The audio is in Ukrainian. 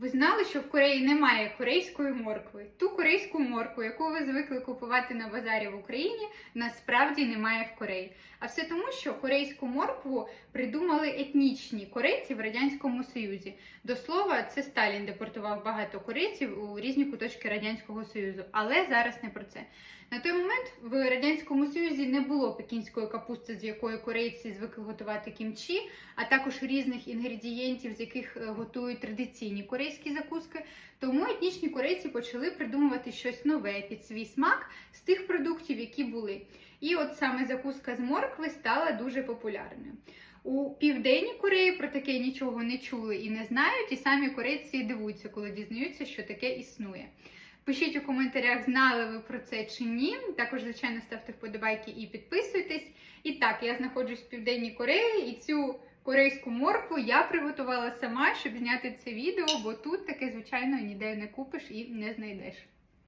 Ви знали, що в Кореї немає корейської моркви. Ту корейську моркву, яку ви звикли купувати на базарі в Україні, насправді немає в Кореї. А все тому, що корейську моркву придумали етнічні корейці в радянському Союзі. До слова, це Сталін депортував багато корейців у різні куточки радянського союзу. Але зараз не про це. На той момент в радянському союзі не було пекінської капусти, з якої корейці звикли готувати кімчі, а також різних інгредієнтів, з яких е, готують традиційні корейські закуски. Тому етнічні корейці почали придумувати щось нове під свій смак з тих продуктів, які були. І от саме закуска з моркви стала дуже популярною. У південній Кореї про таке нічого не чули і не знають, і самі корейці дивуються, коли дізнаються, що таке існує. Пишіть у коментарях, знали ви про це чи ні. Також, звичайно, ставте вподобайки і підписуйтесь. І так, я знаходжусь в Південній Кореї, і цю корейську моркву я приготувала сама, щоб зняти це відео, бо тут таке, звичайно, ніде не купиш і не знайдеш.